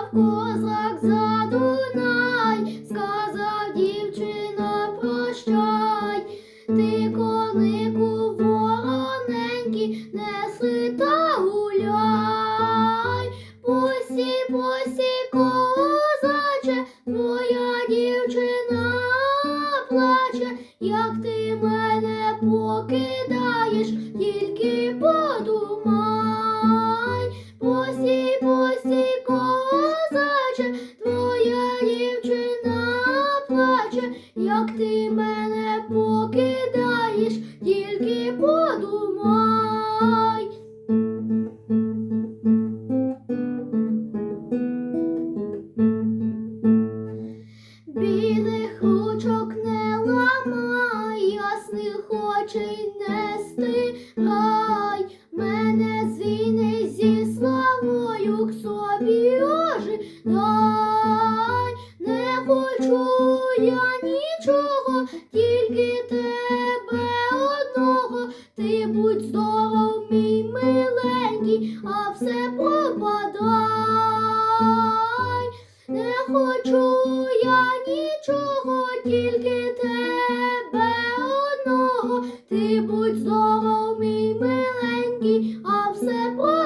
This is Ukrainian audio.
Гуляв козак за сказав дівчино, прощай, ти конику вороненькі, неси та гуляй, Пусі, пусі, козаче, твоя дівчина плаче, як ти мене покидаєш. плаче, твоя дівчина плаче, як ти мене покидаєш, тільки подумай. Білих ручок не ламай, ясних очей. хочу я нічого, тільки тебе одного. Ти будь здоров, мій миленький, а все попадай. Не хочу я нічого, тільки тебе одного. Ти будь здоров, мій миленький, а все пропадай.